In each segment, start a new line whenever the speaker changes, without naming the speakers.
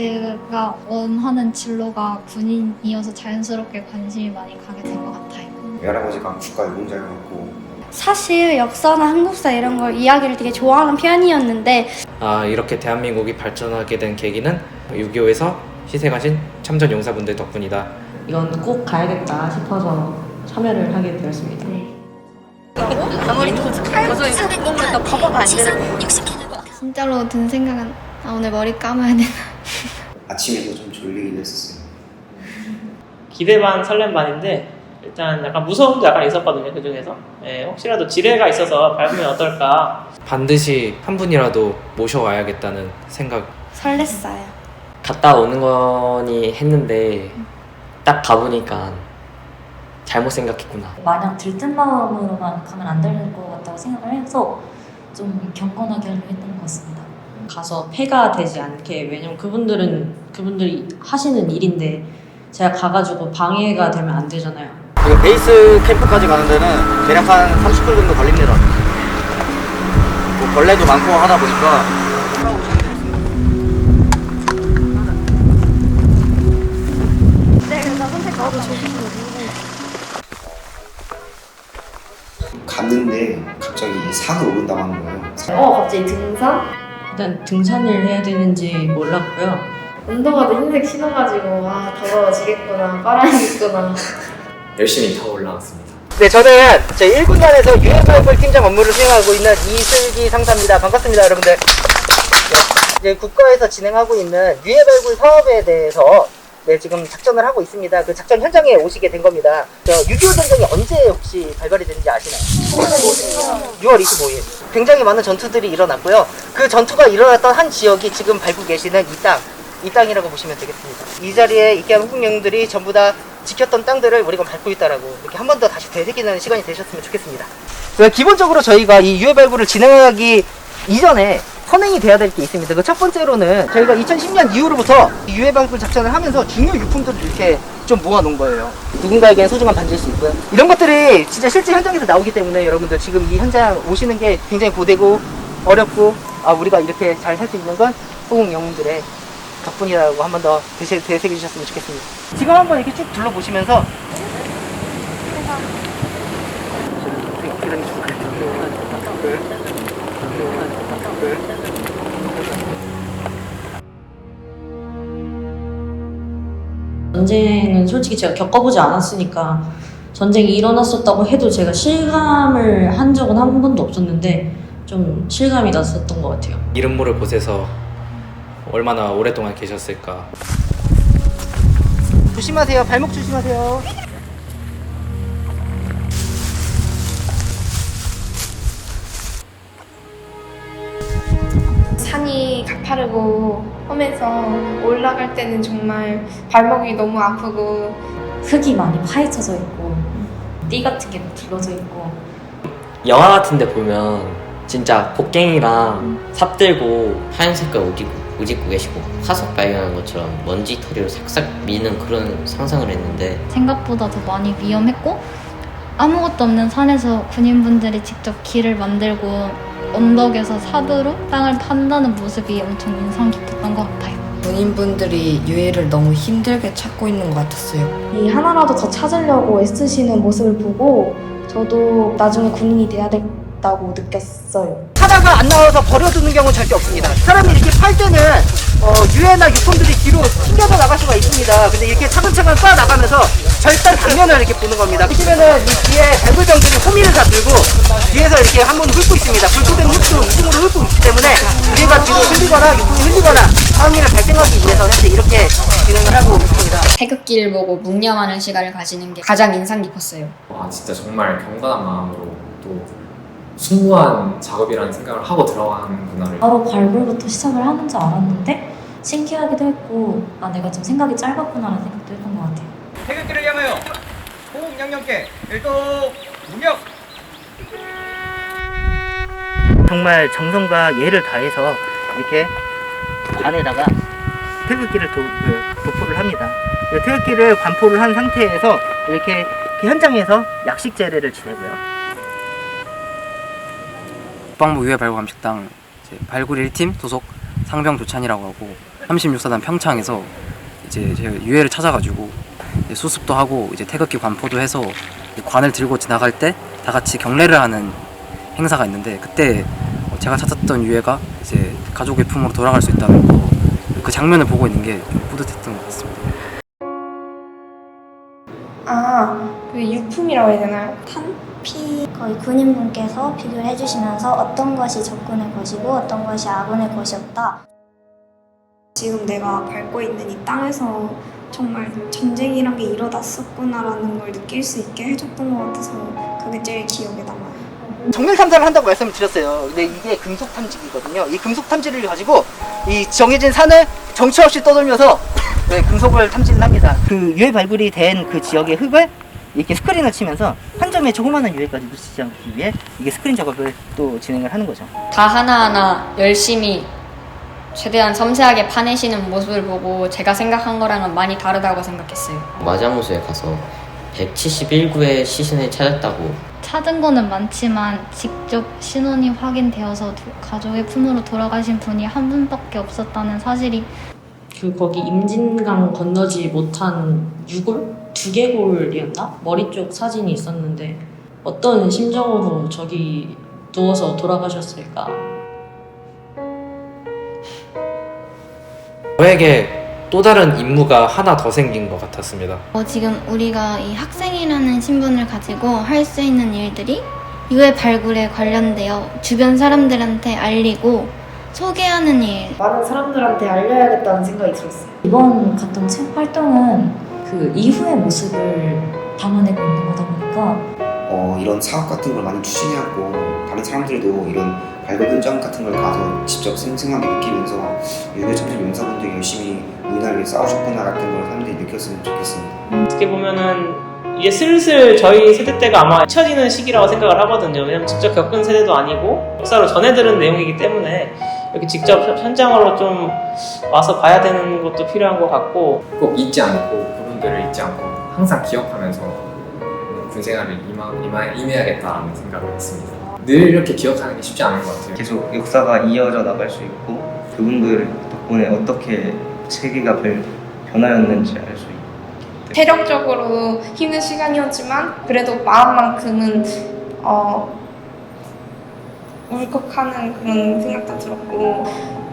제가 원하는 진로가 군인이어서 자연스럽게 관심이 많이 가게 된 것 같아요.
외할아버지가 국가 유공자였고
사실 역사나 한국사 이런 걸 이야기를 되게 좋아하는 편이었는데
아, 이렇게 대한민국이 발전하게 된 계기는 6.25에서 희생하신 참전 용사분들 덕분이다.
이건 꼭 가야겠다 싶어서 참여를 하게 되었습니다.
진짜로 든 생각은 아, 오늘 머리 감아야 되나.
아침에도 좀 졸리기도 했었어요.
기대 반 설렘 반인데 일단 약간 무서움도 약간 있었거든요 그 중에서 예, 혹시라도 지뢰가 있어서 밟으면 어떨까
반드시 한 분이라도 모셔와야겠다는 생각.
설렜어요.
갔다 오는 거니 했는데 딱 가보니까 잘못 생각했구나.
마냥 들뜬 마음으로만 가면 안 될 것 같다고 생각을 해서 좀 경건하게 하려고 했던 것 같습니다.
가서 폐가 되지 않게 왜냐면 그분들은 그분들이 하시는 일인데 제가 가가지고 방해가 되면 안 되잖아요.
그 베이스 캠프까지 가는 데는 대략 한 30분 정도 걸립니다. 뭐 벌레도 많고 하다 보니까
갔는데 갑자기 사고 오분 당한 거예요.
어, 갑자기 등산?
일단 등산을 해야 되는지 몰랐고요.
운동화도 흰색 신어가지고 아 더러워지겠구나 빨아야겠구나
열심히 더 올라왔습니다.
네 저는 제 1군단에서 유해발굴 팀장 업무를 수행하고 있는 이슬기 상사입니다. 반갑습니다 여러분들. 네, 이제 국가에서 진행하고 있는 유해발굴 사업에 대해서 네, 지금 작전을 하고 있습니다. 그 작전 현장에 오시게 된 겁니다. 저 6.25 전쟁이 언제 혹시 발발이 됐는지 아시나요? 6월 25일. 굉장히 많은 전투들이 일어났고요. 그 전투가 일어났던 한 지역이 지금 밟고 계시는 이 땅, 이 땅이라고 보시면 되겠습니다. 이 자리에 있게 한 한국 영웅들이 전부 다 지켰던 땅들을 우리가 밟고 있다라고 이렇게 한 번 더 다시 되새기는 시간이 되셨으면 좋겠습니다. 기본적으로 저희가 이 유해 발굴을 진행하기 이전에 선행이 돼야 될 게 있습니다. 그 첫 번째로는 저희가 2010년 이후로부터 이 유해 발굴 작전을 하면서 중요 유품들을 이렇게 좀 모아놓은 거예요. 누군가에겐 소중한 반지일 수 있고요. 이런 것들이 진짜 실제 현장에서 나오기 때문에 여러분들 지금 이 현장 오시는 게 굉장히 고되고 어렵고 아 우리가 이렇게 잘 살 수 있는 건 호국 영웅들의 덕분이라고 한 번 더 되새겨 주셨으면 좋겠습니다. 지금 한번 이렇게 쭉 둘러보시면서
전쟁은 솔직히 제가 겪어보지 않았으니까 전쟁이 일어났었다고 해도 제가 실감을 한 적은 한 번도 없었는데 좀 실감이 났었던 것 같아요.
이름 모를 곳에서 얼마나 오랫동안 계셨을까.
조심하세요. 발목 조심하세요.
가파르고 험해서 올라갈 때는 정말 발목이 너무 아프고.
흙이 많이 파헤쳐져 있고 띠 같은 게 둘러져 있고.
영화 같은 데 보면 진짜 곡괭이랑 삽 들고
하얀 색깔 옷 입고, 옷 입고 계시고 화석 발견한 것처럼 먼지 털이로 삭삭 미는 그런 상상을 했는데
생각보다 더 많이 위험했고 아무것도 없는 산에서 군인분들이 직접 길을 만들고 언덕에서 사드로 땅을 판다는 모습이 엄청 인상 깊었던 것 같아요.
군인분들이 유해를 너무 힘들게 찾고 있는 것 같았어요.
이 하나라도 더 찾으려고 애쓰시는 모습을 보고 저도 나중에 군인이 돼야겠다고 느꼈어요.
하다가 안 나와서 버려두는 경우는 절대 없습니다. 사람이 이렇게 팔 때는 어, 유해나 유품들이 뒤로 튕겨서 나갈 수가 있습니다. 근데 이렇게 차근차근 쌓아 나가면서 절단 장면을 이렇게 보는 겁니다. 보시면은 이 뒤에 발굴병들이 호미를 다 들고 뒤에서 이렇게 한 번 훑고 있습니다. 불구된 흙도 이중으로 훑고 있기 때문에 우리가 뒤로 흘리거나 유품이 흘리거나 상황을 발생하기 위해서 현재 이렇게 진행을 하고 있습니다.
태극기를 보고 묵념하는 시간을 가지는 게 가장 인상 깊었어요.
와 진짜 정말 경건한 마음으로 또 숭고한 작업이라는 생각을 하고 들어가는구나를
바로 발굴부터 시작을 하는 줄 알았는데 신기하기도 했고 아 내가 좀 생각이 짧았구나라는 생각도 했던 것 같아요.
태극기를 향하여 호국 양념께 일동 무력 정말 정성과 예를 다해서 이렇게 관에다가 태극기를 도, 그, 도포를 합니다. 이 태극기를 관포를 한 상태에서 이렇게 그 현장에서 약식 제례를 지내고요.
국방부 유해 발굴 감식당 발굴 1팀 소속 상병 조찬이라고 하고 36사단 평창에서 이제 제가 유해를 찾아가지고 수습도 하고 이제 태극기 관포도 해서 관을 들고 지나갈 때 다 같이 경례를 하는 행사가 있는데 그때 어, 제가 찾았던 유해가 이제 가족의 품으로 돌아갈 수 있다는 거 그 장면을 보고 있는 게좀 뿌듯했던 것 같습니다.
아, 그 유품이라고 해야 되나요?
탄 피 거의 군인분께서 비교를 해주시면서 어떤 것이 적군의 것이고 어떤 것이 아군의 것이었다.
지금 내가 밟고 있는 이 땅에서 정말 전쟁이란 게 일어났었구나라는 걸 느낄 수 있게 해줬던 것 같아서 그게 제일 기억에 남아요.
정밀 탐사를 한다고 말씀을 드렸어요. 근데 이게 금속 탐지기거든요. 이 금속 탐지를 가지고 이 정해진 산을 정처 없이 떠돌면서 네, 금속을 탐지를 합니다. 그 유해 발굴이 된 그 지역의 흙을 이렇게 스크린을 치면서 한 점에 조그마한 유해까지 놓치지 않기 위해 이게 스크린 작업을 또 진행을 하는 거죠.
다 하나하나 열심히 최대한 섬세하게 파내시는 모습을 보고 제가 생각한 거랑은 많이 다르다고 생각했어요.
마자무소에 가서 171구의 시신을 찾았다고
찾은 거는 많지만 직접 신원이 확인되어서 도- 가족의 품으로 돌아가신 분이 한 분밖에 없었다는 사실이
그 거기 임진강 건너지 못한 유골? 두개골이었나? 머리 쪽 사진이 있었는데 어떤 심정으로 저기 누워서 돌아가셨을까?
저에게 또 다른 임무가 하나 더 생긴 것 같았습니다.
어, 지금 우리가 이 학생이라는 신분을 가지고 할 수 있는 일들이 유해 발굴에 관련되어 주변 사람들한테 알리고 소개하는 일.
많은 사람들한테 알려야겠다는 생각이 들었어요.
이번 갔던 책 활동은 그 이후의 모습을 담아내고 있는 거다 보니까
어, 이런 사업 같은 걸 많이 추진해왔고 다른 사람들도 이런 발굴 현장 같은 걸 가서 직접 생생하게 느끼면서 유해 참전 용사분들이 열심히 우리나라를 위해 싸우셨구나 같은 걸 사람들이 느꼈으면 좋겠습니다.
어떻게 보면은 이제 슬슬 저희 세대 때가 아마 잊혀지는 시기라고 생각을 하거든요. 왜냐면 직접 겪은 세대도 아니고 역사로 전해들은 내용이기 때문에 이렇게 직접 현- 현장으로 좀 와서 봐야 되는 것도 필요한 것 같고
꼭 잊지 않고 그분들을 잊지 않고 항상 기억하면서 군 생활을 임하, 임하, 임해야겠다는 생각을 했습니다. 늘 이렇게 기억하는 게 쉽지 않은 것 같아요.
계속 역사가 이어져 나갈 수 있고 그분들 덕분에 어떻게 세계가 변- 변하였는지 알 수 있고
체력적으로 힘든 시간이었지만 그래도 마음만큼은 어, 울컥하는 그런 생각도 들었고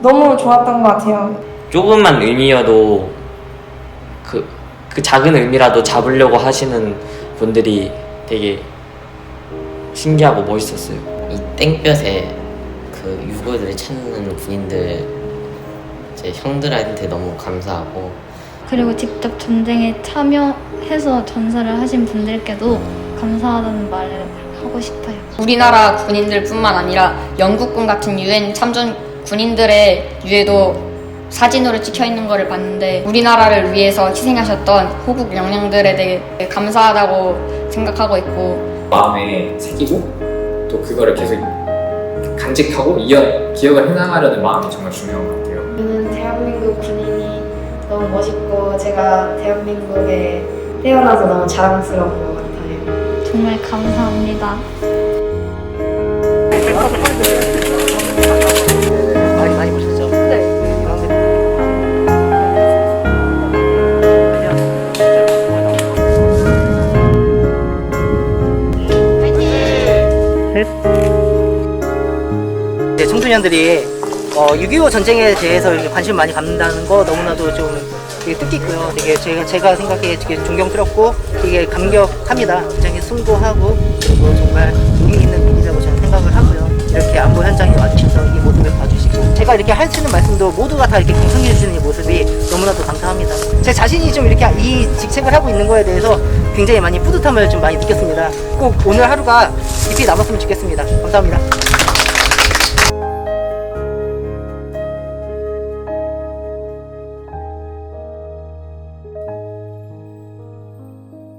너무 좋았던 것 같아요.
조금만 의미여도 그, 그 작은 의미라도 잡으려고 하시는 분들이 되게 신기하고 멋있었어요.
이 땡볕에 그 유골들을 찾는 군인들 제 형들한테 너무 감사하고
그리고 직접 전쟁에 참여해서 전사를 하신 분들께도 감사하다는 말을 하고 싶어요.
우리나라 군인들뿐만 아니라 영국군 같은 유엔 참전 군인들의 유해도 사진으로 찍혀 있는 거를 봤는데 우리나라를 위해서 희생하셨던 호국 영령들에 대해 감사하다고 생각하고 있고
마음에 새기고 또 그거를 계속 간직하고 이어 기억을 해나가려는 마음이 정말 중요한 것 같아요.
저는 대한민국 군인이 너무 멋있고 제가 대한민국에 태어나서 너무 자랑스러운 것 같아요.
정말 감사합니다.
네, 청소년들이 어, 6.25 전쟁에 대해서 이렇게 관심 많이 갖는다는 거 너무나도 좀 되게 뜻깊고요. 되게 제가, 제가 생각해 되게 존경스럽고 되게 감격합니다. 굉장히 숭고하고 그리고 정말 의미 있는 일이라고 저는 생각을 하고요. 이렇게 안보 현장에 와주셔서 이 모습을 봐주시고 제가 이렇게 할 수 있는 말씀도 모두가 다 이렇게 경청해 주시는 이 모습이 너무나도 감사합니다. 제 자신이 좀 이렇게 이 직책을 하고 있는 거에 대해서 굉장히 많이 뿌듯함을 좀 많이 느꼈습니다. 꼭 오늘 하루가 깊이 남았으면 좋겠습니다. 감사합니다.